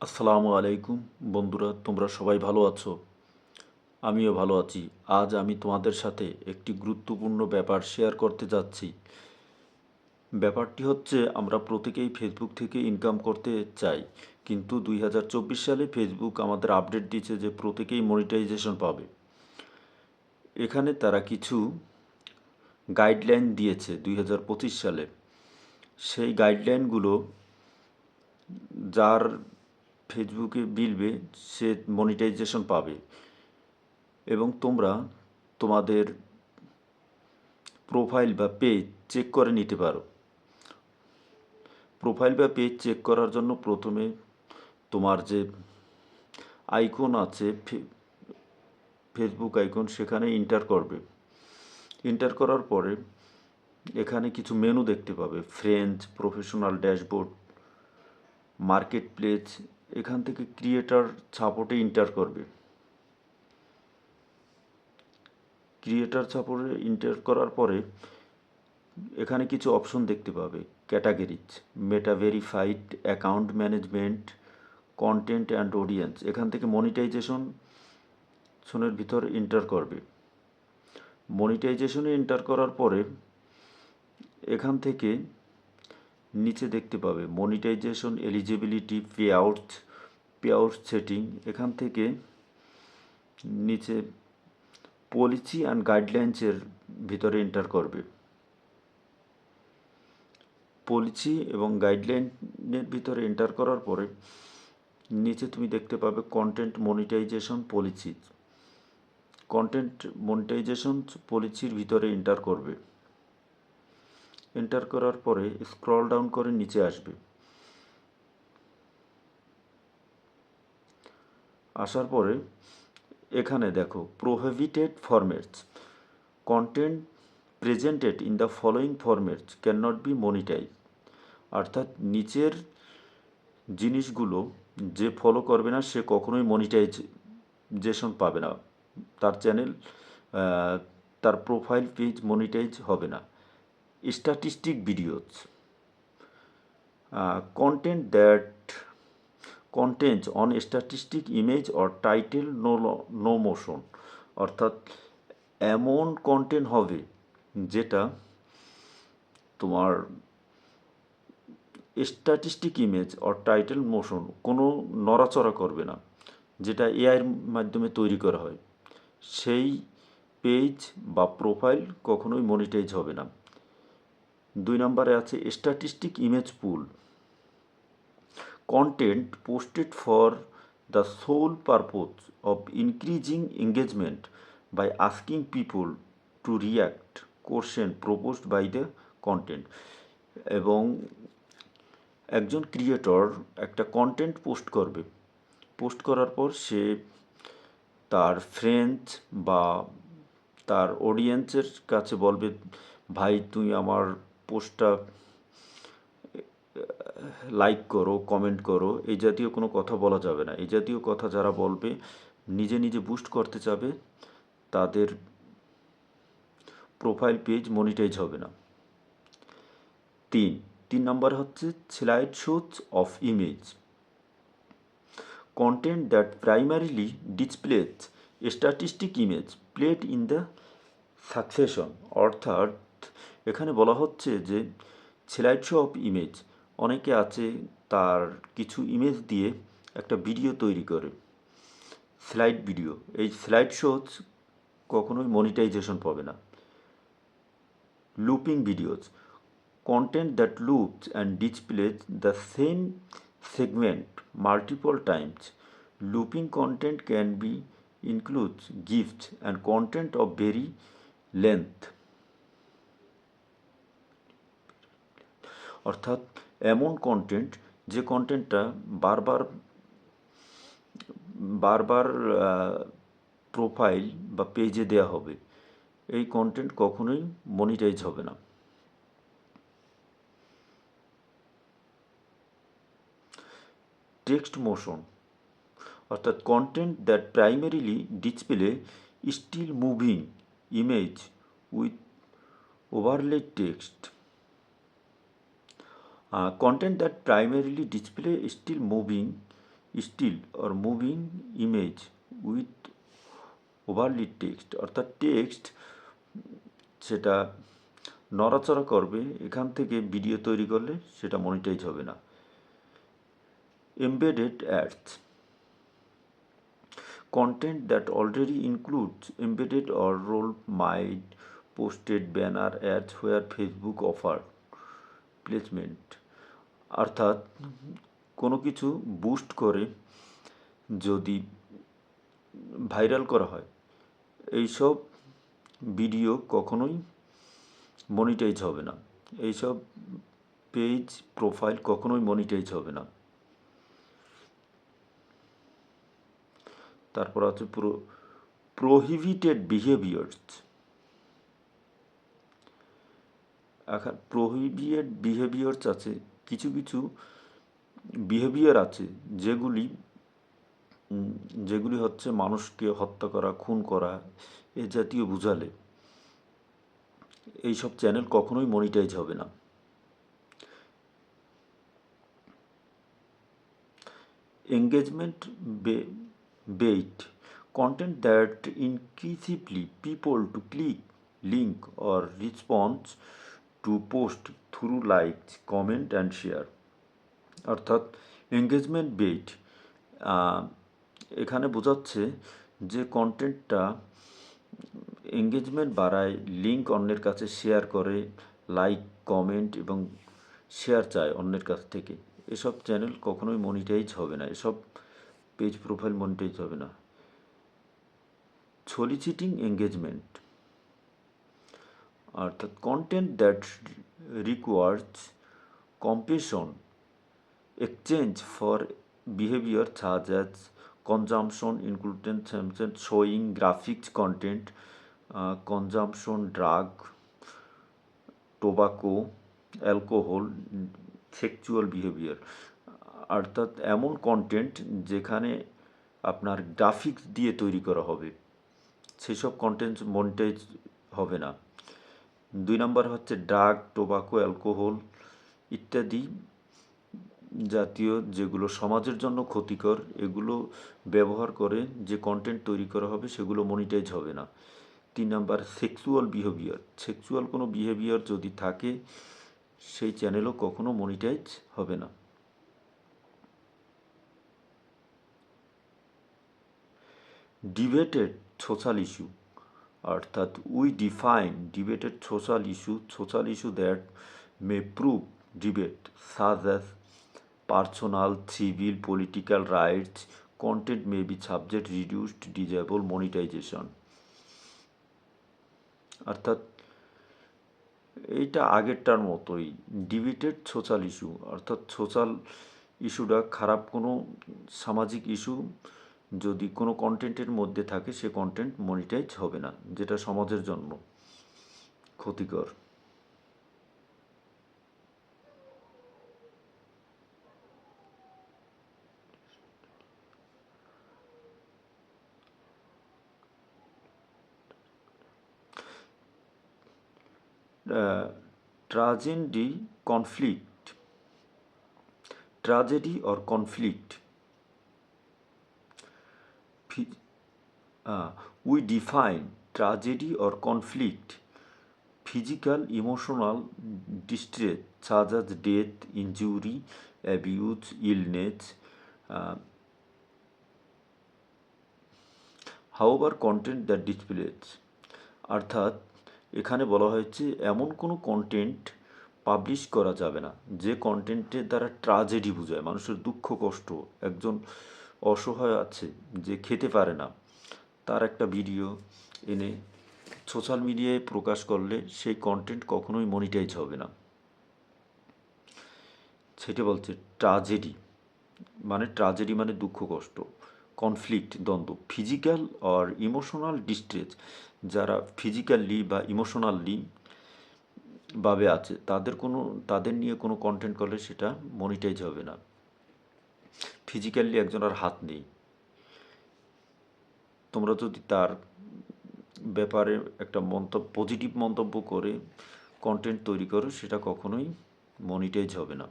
আসসালামু আলাইকুম বন্ধুরা, তোমরা সবাই ভালো আছো? আমিও ভালো আছি। আজ আমি তোমাদের সাথে একটি গুরুত্বপূর্ণ ব্যাপার শেয়ার করতে যাচ্ছি। ব্যাপারটি হচ্ছে, আমরা প্রত্যেকেই ফেসবুক থেকে ইনকাম করতে চাই, কিন্তু দুই হাজার চব্বিশ সালে ফেসবুক আমাদের আপডেট দিচ্ছে যে প্রত্যেকেই মনিটাইজেশন পাবে। এখানে তারা কিছু গাইডলাইন দিয়েছে দুই হাজার পঁচিশ সালে। সেই গাইডলাইনগুলো যার ফেসবুকে বিলবে সে মনিটাইজেশন পাবে। এবং তোমরা তোমাদের প্রোফাইল বা পেজ চেক করে নিতে পারো। প্রোফাইল বা পেজ চেক করার জন্য প্রথমে তোমার যে আইকন আছে ফেসবুক আইকন সেখানে ইন্টার করবে। ইন্টার করার পরে এখানে কিছু মেনু দেখতে পাবে। Friends professional dashboard marketplace এখান থেকে ক্রিয়েটার সাপোর্টে ইন্টার করবে। ক্রিয়েটার সাপোর্টে ইন্টার করার পরে এখানে কিছু অপশন দেখতে পাবে। Categories Meta verified account management content and audience এখান থেকে মনিটাইজেশন শনের ভিতর ইন্টার করবে। মনিটাইজেশনে এন্টার করার পরে এখান থেকে নিচে দেখতে পাবে monetisation eligibility payout payout setting এখান থেকে নিচে পলিসি অ্যান্ড গাইডলাইন্সের ভিতরে এন্টার করবে। পলিসি এবং গাইডলাইনের ভিতরে এন্টার করার পরে নিচে তুমি দেখতে পাবে content monetisation policy content monetisation পলিসির ভিতরে এন্টার করবে। এন্টার করার পরে স্ক্রল ডাউন করে নিচে আসবে। আসার পরে এখানে দেখো prohibited formats content presented in the following formats can not be monetise অর্থাৎ নিচের জিনিসগুলো যে ফলো করবে না, সে কখনোই মনিটাইজেশন পাবে না। তার চ্যানেল তার প্রোফাইল পেজ মনিটাইজ হবে না। Statistic videos content that contains on statistic image or title, no lo- no motion. অর্থাৎ এমন কন্টেন্ট হবে যেটা তোমার statistic image or title motion কোনো নড়াচড়া করবে না, যেটা এআইয়ের মাধ্যমে তৈরি করা হয়। সেই পেজ বা প্রোফাইল কখনোই মনিটাইজ হবে না। দুই নম্বরে আছে statistic image poll content posted for the sole purpose of increasing engagement by asking people to react question proposed by the content এবং একজন ক্রিয়েটর একটা কন্টেন্ট পোস্ট করবে। পোস্ট করার পর সে তার ফ্রেন্ডস বা তার অডিয়েন্সের কাছে বলবে, ভাই, তুই আমার পোস্টটা লাইক করো কমেন্ট করো, এই জাতীয় কোনো কথা বলা যাবে না। এই জাতীয় কথা যারা বলবে, নিজে নিজে বুস্ট করতে চাবে, তাদের প্রোফাইল পেজ মনিটাইজ হবে না। তিন তিন নম্বর হচ্ছে slideshows of image content that primarily displays statistic image played in the succession, অর্থাৎ এখানে বলা হচ্ছে যে ছেলাইটস অফ ইমেজ অনেকে আছে তার কিছু ইমেজ দিয়ে একটা ভিডিও তৈরি করে স্লাইড ভিডিও এই স্লাইড শো কখনোই মনিটাইজেশন পাবে না। Looping videos content that loops and displays the same segment multiple times looping content can be includes gift and content of very length অর্থাৎ এমন কন্টেন্ট যে কন্টেন্টটা বারবার বারবার প্রোফাইল বা পেজে দেওয়া হবে, এই কন্টেন্ট কখনোই মনিটাইজ হবে না। টেক্সট মোশন অর্থাৎ content that primarily display still moving image with overlay text content that primarily display still moving still or moving image with overlay text অর্থাৎ টেক্সট সেটা নড়াচড়া করবে এখান থেকে ভিডিও তৈরি করলে সেটা মনিটাইজ হবে না embedded ads content that already includes embedded or role made posted banner ads where Facebook offer placement অর্থাৎ কোনো কিছু বুস্ট করে যদি ভাইরাল করা হয়, এইসব ভিডিও কখনোই মনিটাইজ হবে না। এইসব পেজ প্রোফাইল কখনোই মনিটাইজ হবে না। তারপর আছে পুরো প্রোহিবিটেড বিহেভিয়ার্স এখন প্রহিবিয়েট বিহেভিয়ার্স আছে কিছু কিছু বিহেভিয়ার আছে যেগুলি যেগুলি হচ্ছে মানুষকে হত্যা করা, খুন করা, এ জাতীয় বুঝালে। এইসব চ্যানেল কখনোই মনিটাইজ হবে না। Engagement bait content that increasingly people to click link or response to post through likes, comment and share. অর্থাৎ এঙ্গেজমেন্ট বেট এখানে বোঝাচ্ছে যে কন্টেন্টটা এঙ্গেজমেন্ট বাড়ায় লিঙ্ক অন্যের কাছে শেয়ার করে লাইক কমেন্ট এবং শেয়ার চায় অন্যের কাছ থেকে। এসব চ্যানেল কখনোই মনিটাইজ হবে না, এসব পেজ প্রোফাইল মনিটাইজ হবে না। সলিচিটিং এঙ্গেজমেন্ট অর্থাৎ content that requires compensation exchange for behaviour such as consumption including showing graphics content consumption drug tobacco alcohol sexual behaviour অর্থাৎ এমন কন্টেন্ট যেখানে আপনার গ্রাফিক্স দিয়ে তৈরি করা হবে। সেসব কন্টেন্ট মন্টেজ হবে না। দুই নম্বর হচ্ছে ড্রাগ, টোবাকো, অ্যালকোহল ইত্যাদি জাতীয় যেগুলো সমাজের জন্য ক্ষতিকর, এগুলো ব্যবহার করে যে কন্টেন্ট তৈরি করা হবে সেগুলো মনিটাইজ হবে না। তিন নাম্বার সেক্সুয়াল বিহেভিয়ার সেক্সুয়াল কোনো বিহেভিয়ার যদি থাকে, সেই চ্যানেলও কখনো মনিটাইজ হবে না। ডিবেটেড সোশ্যাল ইস্যু অর্থাৎ we define debated social issue social issue that may prove debate such as personal civil political rights content may be subject reduced disable, monetisation. অর্থাৎ এইটা আগেরটার মতোই ডিবেটেড সোশ্যাল ইস্যু অর্থাৎ social ইস্যুটা খারাপ কোনো সামাজিক ইস্যু যদি কোনো কন্টেন্টের মধ্যে থাকে, সে কন্টেন্ট মনিটাইজ হবে না, যেটা সমাজের জন্য ক্ষতিকর। tragedy conflict, tragedy or conflict Uh, we define tragedy or conflict physical emotional distress such as death injury abuse illness uh, however content that displays অর্থাৎ এখানে বলা হয়েছে এমন কোনো কন্টেন্ট পাবলিশ করা যাবে না যে কন্টেন্টের দ্বারা ট্রাজেডি বোঝায় মানুষের দুঃখ কষ্ট একজন অসহায় আছে, যে খেতে পারে না। তার একটা ভিডিও এনে সোশ্যাল মিডিয়ায় প্রকাশ করলে সেই কন্টেন্ট কখনোই মনিটাইজ হবে না। সেটা বলছে, ট্রাজেডি। মানে ট্রাজেডি মানে দুঃখ, কষ্ট কনফ্লিক্ট দ্বন্দ্ব ফিজিক্যাল আর ইমোশনাল ডিস্ট্রেস যারা ফিজিক্যালি বা ইমোশনালি ভাবে আছে, তাদের কোনো, তাদের নিয়ে কোনো কন্টেন্ট করলে সেটা মনিটাইজ হবে না। ফিজিক্যালি একজনের হাত নেই। তোমরা যদি তার ব্যাপারে একটা মন্তব্য পজিটিভ মন্তব্য করে কন্টেন্ট তৈরি করো, সেটা কখনোই মনিটাইজ হবে না।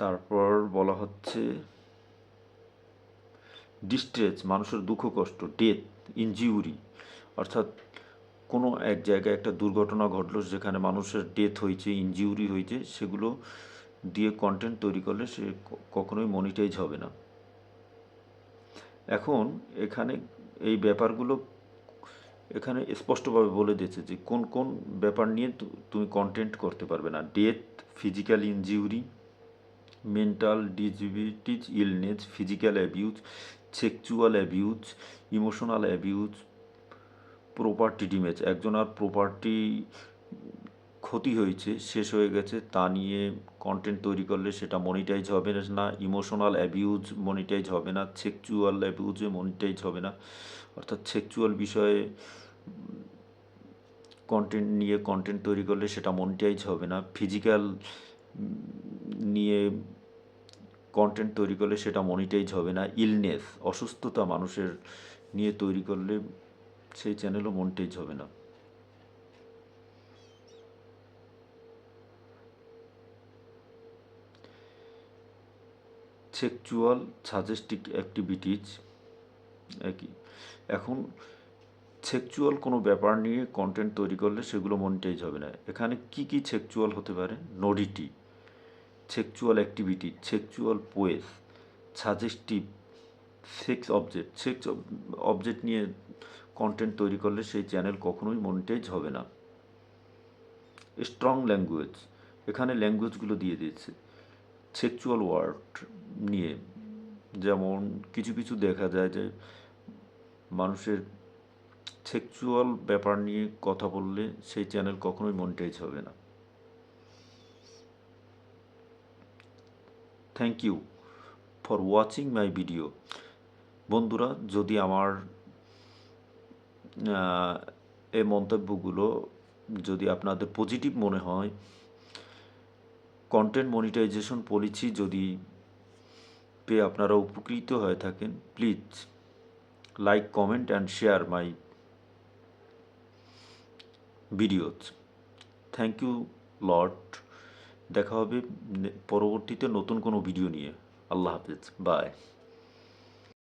তারপর বলা হচ্ছে ডিস্ট্রেস মানুষের দুঃখ, কষ্ট ডেথ ইনজিউরি অর্থাৎ কোনো এক জায়গায় একটা দুর্ঘটনা ঘটলো, যেখানে মানুষের ডেথ হয়েছে ইনজিউরি হয়েছে, সেগুলো দিয়ে কন্টেন্ট তৈরি করলে সে কখনোই মনিটাইজ হবে না। এখন এখানে এই ব্যাপারগুলো এখানে স্পষ্টভাবে বলে দিয়েছে যে কোন কোন ব্যাপার নিয়ে তুমি কন্টেন্ট করতে পারবে না। Death physical injury mental disabilities illness physical abuse sexual abuse emotional abuse property damage একজন আর প্রপার্টি ক্ষতি হয়েছে, শেষ হয়ে গেছে, তা নিয়ে কন্টেন্ট তৈরি করলে সেটা মনিটাইজ হবে না ইমোশনাল অ্যাবিউজ মনিটাইজ হবে না সেক্সুয়াল অ্যাবিউজে মনিটাইজ হবে না। অর্থাৎ সেক্সুয়াল বিষয়ে কন্টেন্ট নিয়ে কন্টেন্ট তৈরি করলে সেটা মনিটাইজ হবে না ফিজিক্যাল নিয়ে কন্টেন্ট তৈরি করলে সেটা মনিটাইজ হবে না ইলনেস অসুস্থতা মানুষের নিয়ে তৈরি করলে সেই চ্যানেলও মনিটাইজ হবে না। সেক্সুয়াল সাজেস্টিক অ্যাক্টিভিটিজ একই। এখন সেক্সুয়াল কোনো ব্যাপার নিয়ে কন্টেন্ট তৈরি করলে সেগুলো মনিটাইজ হবে না। এখানে কি কি সেক্সুয়াল হতে পারে? Nudity sexual activity sexual poses suggestive sex object sex object নিয়ে কন্টেন্ট তৈরি করলে সেই চ্যানেল কখনোই মনিটাইজ হবে না। স্ট্রং ল্যাঙ্গুয়েজ এখানে ল্যাঙ্গুয়েজগুলো দিয়ে দিয়েছে। সেক্সুয়াল ওয়ার্ড নিয়ে। যেমন কিছু কিছু দেখা যায় যে মানুষের সেক্সুয়াল ব্যাপার নিয়ে কথা বললে সেই চ্যানেল কখনোই মনিটাইজ হবে না। Thank you for watching my video বন্ধুরা, যদি আমার এই মন্তব্যগুলো যদি আপনাদের পজিটিভ মনে হয় কন্টেন্ট মনিটাইজেশন পলিসি যদি পেয়ে আপনারা উপকৃত হয়ে থাকেন। Please like comment and share my videos thank you lot দেখা হবে পরবর্তীতে নতুন কোনো ভিডিও নিয়ে। আল্লাহ হাফিজ। বাই